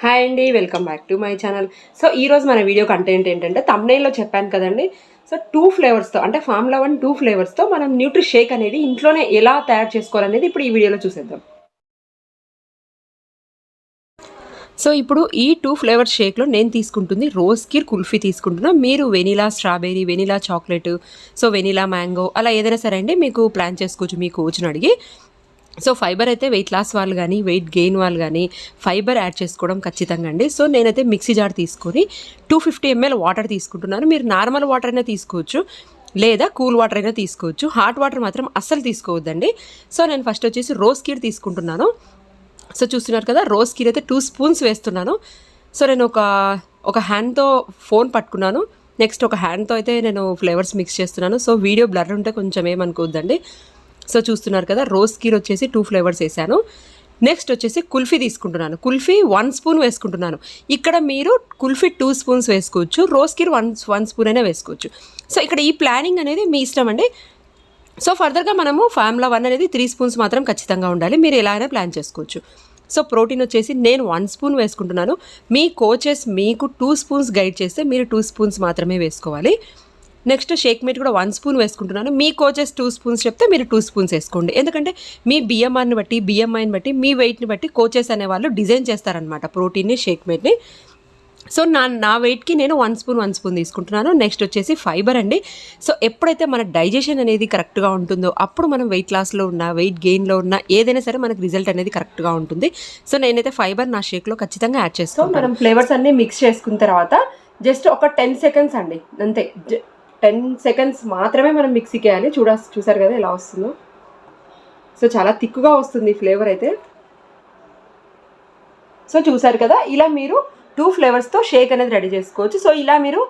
Hi అండి welcome back to my channel. So ఈ రోజు మన వీడియో కంటెంట్ ఏంటంటే తమ్నైల్లో చెప్పాను కదండి. సో టూ ఫ్లేవర్స్తో అంటే ఫార్ములా వన్ టూ ఫ్లేవర్స్తో మనం న్యూట్రి షేక్ అనేది ఇంట్లోనే ఎలా తయారు చేసుకోవాలనేది ఇప్పుడు ఈ వీడియోలో చూసేద్దాం. సో ఇప్పుడు ఈ టూ ఫ్లేవర్ షేక్లో నేను తీసుకుంటుంది రోజ్ కీర్ కుల్ఫీ తీసుకుంటున్నా. మీరు vanilla strawberry vanilla chocolate so vanilla mango అలా ఏదైనా సరే అండి మీకు ప్లాన్ చేసుకోవచ్చు మీకు వచ్చిన అడిగి. సో ఫైబర్ అయితే వెయిట్ లాస్ వాళ్ళు కానీ వెయిట్ గెయిన్ వాళ్ళు కానీ ఫైబర్ యాడ్ చేసుకోవడం ఖచ్చితంగా అండి. సో నేనైతే మిక్సీ జార్ తీసుకొని టూ ఫిఫ్టీ ఎంఎల్ వాటర్ తీసుకుంటున్నాను. మీరు నార్మల్ వాటర్ అయినా తీసుకోవచ్చు లేదా కూల్ వాటర్ అయినా తీసుకోవచ్చు. హాట్ వాటర్ మాత్రం అస్సలు తీసుకోవద్దండి. సో నేను ఫస్ట్ వచ్చేసి రోజ్ కీర్ తీసుకుంటున్నాను. సో చూస్తున్నారు కదా రోజ్ కీర్ అయితే టూ స్పూన్స్ వేస్తున్నాను. సో నేను ఒక ఒక హ్యాండ్తో ఫోన్ పట్టుకున్నాను. నెక్స్ట్ ఒక హ్యాండ్తో అయితే నేను ఫ్లేవర్స్ మిక్స్ చేస్తున్నాను. సో వీడియో బ్లర్ ఉంటే కొంచెం ఏమనుకోవద్దండి సో చూస్తున్నారు కదా రోజ్ కీర్ వచ్చేసి టూ ఫ్లేవర్స్ వేసాను. నెక్స్ట్ వచ్చేసి కుల్ఫీ తీసుకుంటున్నాను. కుల్ఫీ వన్ స్పూన్ వేసుకుంటున్నాను. ఇక్కడ మీరు కుల్ఫీ టూ స్పూన్స్ వేసుకోవచ్చు rose kheer one one spoon అయినా వేసుకోవచ్చు. సో ఇక్కడ ఈ ప్లానింగ్ అనేది మీ ఇష్టం అండి. సో ఫర్దర్గా మనము ఫార్ములా వన్ అనేది త్రీ స్పూన్స్ మాత్రం ఖచ్చితంగా ఉండాలి. మీరు ఎలా అయినా ప్లాన్ చేసుకోవచ్చు. సో ప్రోటీన్ వచ్చేసి నేను వన్ స్పూన్ వేసుకుంటున్నాను. మీ కోచెస్ మీకు టూ స్పూన్స్ గైడ్ చేస్తే మీరు టూ స్పూన్స్ మాత్రమే వేసుకోవాలి. నెక్స్ట్ షేక్ మీట్ కూడా వన్ స్పూన్ వేసుకుంటున్నాను. మీ కోచెస్ టూ స్పూన్స్ చెప్తే మీరు టూ స్పూన్స్ వేసుకోండి. ఎందుకంటే మీ బిఎంఆర్ని బట్టి బిఎంఐని బట్టి మీ వెయిట్ని బట్టి కోచెస్ అనేవాళ్ళు డిజైన్ చేస్తారనమాట ప్రోటీన్ని షేక్ మీట్ని. సో నా నా వెయిట్కి నేను వన్ స్పూన్ వన్ స్పూన్ తీసుకుంటున్నాను. నెక్స్ట్ వచ్చేసి ఫైబర్ అండి. సో ఎప్పుడైతే మన డైజెషన్ అనేది కరెక్ట్గా ఉంటుందో అప్పుడు మనం వెయిట్ లాస్లో ఉన్న వెయిట్ గెయిన్లో ఉన్న ఏదైనా సరే మనకు రిజల్ట్ అనేది కరెక్ట్గా ఉంటుంది. సో నేనైతే ఫైబర్ నా షేక్లో ఖచ్చితంగా యాడ్ చేస్తాను మనం ఫ్లేవర్స్ అన్ని మిక్స్ చేసుకున్న తర్వాత జస్ట్ ఒక టెన్ సెకండ్స్ అండి. అంతే. టెన్ సెకండ్స్ మాత్రమే మనం మిక్సీకి వేయాలి చూడ చూసారు కదా ఎలా వస్తుందో? సో చాలా థిక్గా వస్తుంది ఫ్లేవర్ అయితే. సో చూసారు కదా ఇలా మీరు టూ ఫ్లేవర్స్తో షేక్ అనేది రెడీ చేసుకోవచ్చు. సో ఇలా మీరు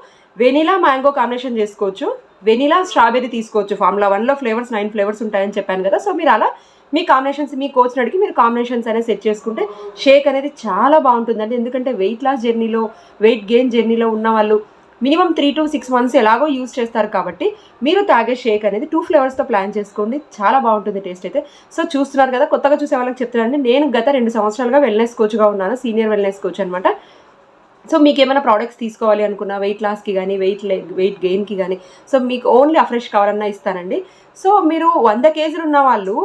వెనిలా మ్యాంగో కాంబినేషన్ చేసుకోవచ్చు. వెనిలా స్ట్రాబెరీ తీసుకోవచ్చు. ఫార్ములా వన్లో ఫ్లేవర్స్ నైన్ ఫ్లేవర్స్ ఉంటాయని చెప్పాను కదా. సో మీరు అలా మీ కాంబినేషన్స్ మీ కోచ్ని అడిగి మీరు కాంబినేషన్స్ అనేది సెట్ చేసుకుంటే షేక్ అనేది చాలా బాగుంటుందండి. ఎందుకంటే వెయిట్ లాస్ జర్నీలో వెయిట్ గెయిన్ జర్నీలో ఉన్న వాళ్ళు minimum three to six months ఎలాగో యూస్ చేస్తారు కాబట్టి మీరు తాగే షేక్ అనేది టూ ఫ్లేవర్స్తో ప్లాన్ చేసుకోండి. చాలా బాగుంటుంది టేస్ట్ అయితే. సో చూస్తున్నారు కదా కొత్తగా చూసే వాళ్ళకి చెప్తున్నానండి. నేను గత రెండు సంవత్సరాలుగా వెల్నెస్ కోచ్గా ఉన్నాను. సీనియర్ వెల్నెస్ కోచ్ అనమాట సో మీకు ఏమైనా ప్రోడక్ట్స్ తీసుకోవాలి అనుకున్నా వెయిట్ లాస్కి కానీ వెయిట్ వెయిట్ గెయిన్కి కానీ సో మీకు ఓన్లీ అఫ్రెష్ కవరన్నా ఇస్తానండి. సో మీరు వంద కేజీలు ఉన్న వాళ్ళు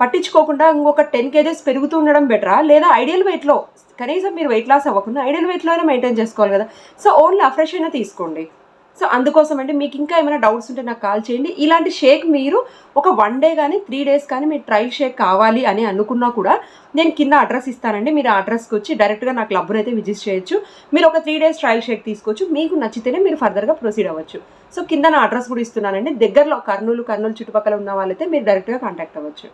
పట్టించుకోకుండా ఇంకొక టెన్ కేజెస్ పెరుగుతూ ఉండడం బెటరా లేదా ఐడియల్ వెయిట్లో కనీసం మీరు వెయిట్ లాస్ అవ్వకుండా ఐడియల్ వెయిట్లోనే మెయింటైన్ చేసుకోవాలి కదా? సో ఓన్లీ అఫ్రెష్ అయినా తీసుకోండి. సో అందుకోసం అంటే మీకు ఇంకా ఏమైనా డౌట్స్ ఉంటే నాకు కాల్ చేయండి. ఇలాంటి షేక్ మీరు ఒక వన్ డే కానీ త్రీ డేస్ కానీ మీరు ట్రైల్ షేక్ కావాలి అని అనుకున్నా కూడా నేను కింద అడ్రస్ ఇస్తానండి. మీరు ఆ అడ్రస్కి వచ్చి డైరెక్ట్గా నా క్లబ్ను అయితే విజిట్ చేయొచ్చు. మీరు ఒక త్రీ డేస్ ట్రయల్ షేక్ తీసుకోవచ్చు. మీకు నచ్చితేనే మీరు ఫర్దర్గా ప్రొసీడ్ అవ్వచ్చు. సో కింద నా అడ్రస్ కూడా ఇస్తున్నానండి. దగ్గరలో కర్నూలు కర్నూలు చుట్టుపక్కల ఉన్న వాళ్ళైతే మీరు డైరెక్ట్గా కాంటాక్ట్ అవ్వచ్చు.